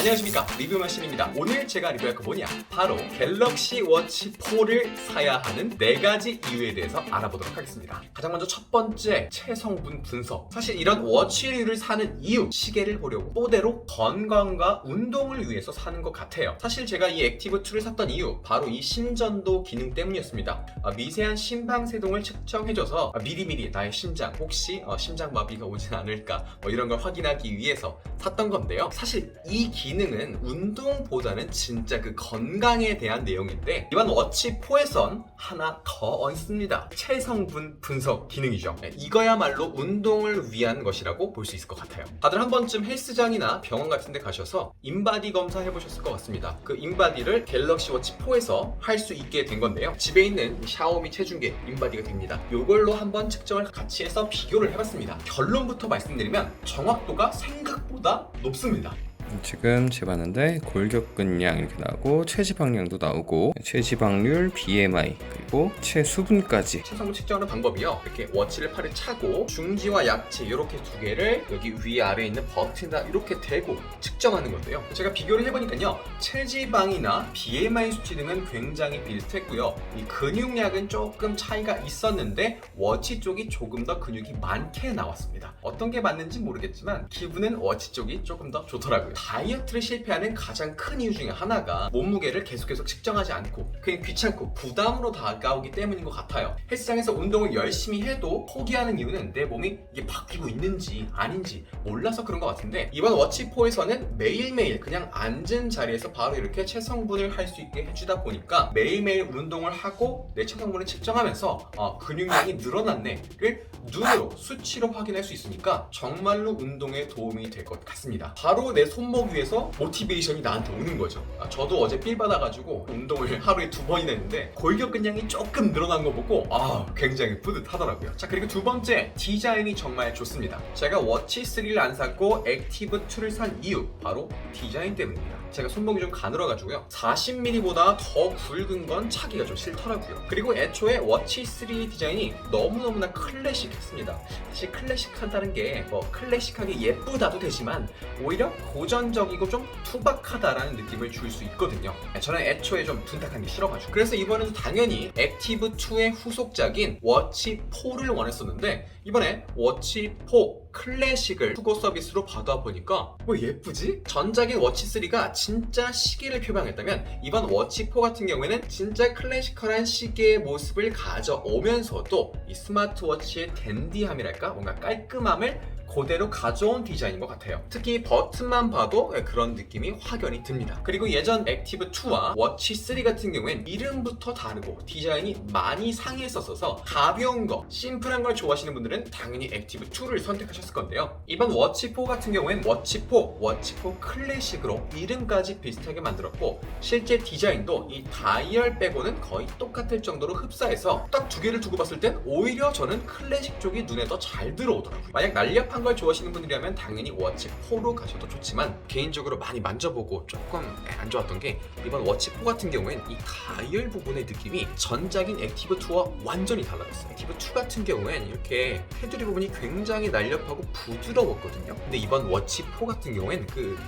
안녕하십니까. 리뷰머신입니다. 오늘 제가 리뷰할 거 뭐냐? 바로 갤럭시 워치 4를 사야 하는 네가지 이유에 대해서 알아보도록 하겠습니다. 가장 먼저 첫 번째 체성분 분석. 사실 이런 워치류를 사는 이유 시계를 보려고 또대로 건강과 운동을 위해서 사는 것 같아요. 사실 제가 이 액티브2를 샀던 이유 바로 이 심전도 기능 때문이었습니다. 아, 미세한 심방세동을 측정해줘서 아, 미리미리 나의 심장 혹시 어, 심장마비가 오진 않을까 뭐 이런 걸 확인하기 위해서 샀던 건데요. 사실 이 기능 은 운동보다는 진짜 그 건강에 대한 내용인데 이번 워치 4에선 하나 더 얹습니다. 체성분 분석 기능이죠. 네, 이거야말로 운동을 위한 것이라고 볼 수 있을 것 같아요. 다들 한 번쯤 헬스장이나 병원 같은 데 가셔서 인바디 검사 해보셨을 것 같습니다. 그 인바디를 갤럭시 워치 4에서 할 수 있게 된 건데요. 집에 있는 이 샤오미 체중계 인바디가 됩니다. 이걸로 한번 측정을 같이 해서 비교를 해봤습니다. 결론부터 말씀드리면 정확도가 생각보다 높습니다. 지금 재봤는데 골격근량 이렇게 나오고 체지방량도 나오고 체지방률, BMI 그리고 체수분까지 체성분 측정하는 방법이요. 이렇게 워치를 팔에 차고 중지와 약지 이렇게 두 개를 여기 위아래에 있는 버튼에다 이렇게 대고 측정하는 건데요. 제가 비교를 해보니까요. 체지방이나 BMI 수치 등은 굉장히 비슷했고요. 이 근육량은 조금 차이가 있었는데 워치 쪽이 조금 더 근육이 많게 나왔습니다. 어떤 게 맞는지 모르겠지만 기분은 워치 쪽이 조금 더 좋더라고요. 다이어트를 실패하는 가장 큰 이유 중에 하나가 몸무게를 계속 계속 측정하지 않고 그냥 귀찮고 부담으로 다가오기 때문인 것 같아요. 헬스장에서 운동을 열심히 해도 포기하는 이유는 내 몸이 이게 바뀌고 있는지 아닌지 몰라서 그런 것 같은데 이번 워치4에서는 매일매일 그냥 앉은 자리에서 바로 이렇게 체성분을 할 수 있게 해주다 보니까 매일매일 운동을 하고 내 체성분을 측정하면서 어, 근육량이 늘어났네를 눈으로 수치로 확인할 수 있으니까 정말로 운동에 도움이 될 것 같습니다. 바로 내 손목 위에서 모티베이션이 나한테 오는 거죠. 아, 저도 어제 필 받아가지고 운동을 하루에 두 번이나 했는데 골격 근량이 조금 늘어난 거 보고 아 굉장히 뿌듯하더라고요. 자 그리고 두 번째 디자인이 정말 좋습니다. 제가 워치 3를 안 샀고 액티브 2를 산 이유 바로 디자인 때문입니다. 제가 손목이 좀 가늘어가지고요. 40mm보다 더 굵은 건 차기가 좀 싫더라고요. 그리고 애초에 워치 3 디자인이 너무너무나 클래식했습니다. 사실 클래식하다는 게 뭐 클래식하게 예쁘다도 되지만 오히려 고전적이고 좀 투박하다라는 느낌을 줄 수 있거든요. 저는 애초에 좀 둔탁한 게 싫어가지고. 그래서 이번에도 당연히 액티브 2의 후속작인 워치 4를 원했었는데 이번에 워치 4 클래식을 수고 서비스로 받아 보니까 뭐 예쁘지? 전작인 워치 3가 진짜 시계를 표방했다면 이번 워치 4 같은 경우에는 진짜 클래시컬한 시계의 모습을 가져오면서도 이 스마트워치의 댄디함이랄까 뭔가 깔끔함을 그대로 가져온 디자인인 것 같아요. 특히 버튼만 봐도 그런 느낌이 확연히 듭니다. 그리고 예전 액티브 2와 워치 3 같은 경우엔 이름부터 다르고 디자인이 많이 상했었어서 가벼운 거, 심플한 걸 좋아하시는 분들은 당연히 액티브 2를 선택하셨을 건데요. 이번 워치 4 같은 경우엔 워치 4, 워치 4 클래식으로 이름까지 비슷하게 만들었고 실제 디자인도 이 다이얼 빼고는 거의 똑같을 정도로 흡사해서 딱 두 개를 두고 봤을 땐 오히려 저는 클래식 쪽이 눈에 더 잘 들어오더라고요. 만약 날렵한 걸 좋아하시는 분들이라면 당연히 워치 4로 가셔도 좋지만 개인적으로 많이 만져보고 조금 안 좋았던 게 이번 워치 4 같은 경우엔 이 다이얼 부분의 느낌이 전작인 액티브 2와 완전히 달라졌어요. 액티브 2 같은 경우엔 이렇게 테두리 부분이 굉장히 날렵하고 부드러웠거든요. 근데 이번 워치 4 같은 경우엔 그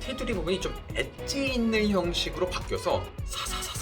테두리 부분이 좀 엣지 있는 형식으로 바뀌어서 사사사사삭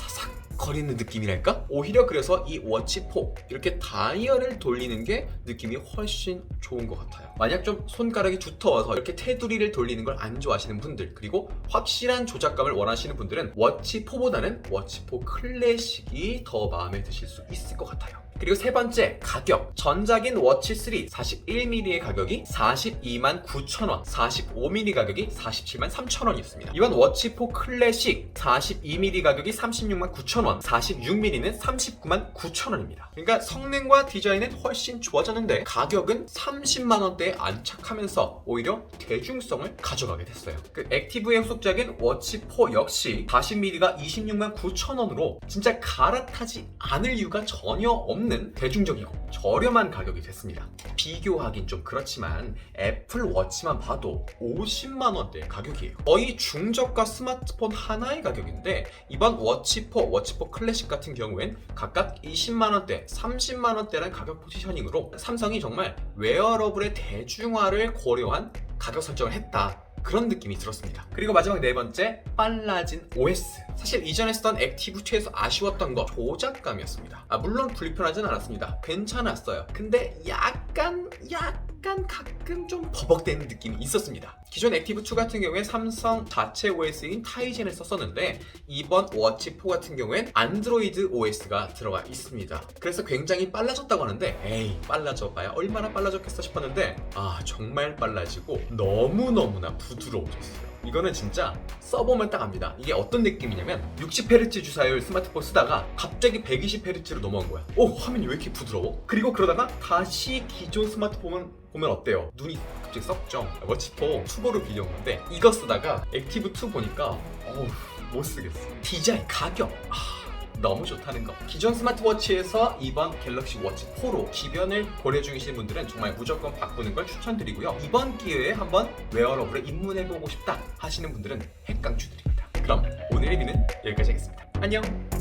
거리는 느낌이랄까? 오히려 그래서 이 워치 4 이렇게 다이얼을 돌리는 게 느낌이 훨씬 좋은 것 같아요. 만약 좀 손가락이 두터워서 이렇게 테두리를 돌리는 걸 안 좋아하시는 분들 그리고 확실한 조작감을 원하시는 분들은 워치 4보다는 워치 4 클래식이 더 마음에 드실 수 있을 것 같아요. 그리고 세 번째 가격. 전작인 워치 3 41mm의 가격이 42만 9천원 45mm 가격이 47만 3천원이었습니다. 이번 워치 4 클래식 42mm 가격이 36만 9천원 46mm는 39만 9천원입니다. 그러니까 성능과 디자인은 훨씬 좋아졌는데 가격은 30만원대에 안착하면서 오히려 대중성을 가져가게 됐어요. 그 액티브의 후속작인 워치 4 역시 40mm가 26만 9천원으로 진짜 갈아타지 않을 이유가 전혀 없는 대중적이고 저렴한 가격이 됐습니다. 비교하긴 좀 그렇지만 애플 워치만 봐도 50만 원대 가격이에요. 거의 중저가 스마트폰 하나의 가격인데 이번 워치 4, 워치 4 클래식 같은 경우엔 각각 20만 원대, 30만 원대라는 가격 포지셔닝으로 삼성이 정말 웨어러블의 대중화를 고려한 가격 설정을 했다. 그런 느낌이 들었습니다. 그리고 마지막 네 번째 빨라진 OS. 사실 이전에 쓰던 액티브 2에서 아쉬웠던 거 조작감이었습니다. 아 물론 불편하진 않았습니다. 괜찮았어요. 근데 약간 약간 가끔 좀 버벅대는 느낌이 있었습니다. 기존 액티브 2 같은 경우에 삼성 자체 OS인 타이젠을 썼었는데 이번 워치 4 같은 경우엔 안드로이드 OS가 들어가 있습니다. 그래서 굉장히 빨라졌다고 하는데 에이 빨라져 봐야 얼마나 빨라졌겠어 싶었는데 아 정말 빨라지고 너무너무나 부드러워졌어요. 이거는 진짜 써보면 딱 압니다. 이게 어떤 느낌이냐면 60Hz 주사율 스마트폰 쓰다가 갑자기 120Hz로 넘어온 거야. 오 화면이 왜 이렇게 부드러워? 그리고 그러다가 다시 기존 스마트폰 보면 어때요? 눈이 갑자기 썩죠. 워치4 투보를 빌려온 건데 이거 쓰다가 액티브 2 보니까 어우 못 쓰겠어. 디자인 가격 아, 너무 좋다는 거. 기존 스마트워치에서 이번 갤럭시 워치 4로 기변을 고려 중이신 분들은 정말 무조건 바꾸는 걸 추천드리고요. 이번 기회에 한번 웨어러블에 입문해보고 싶다 하시는 분들은 핵강추드립니다. 그럼 오늘의 리뷰는 여기까지 하겠습니다. 안녕!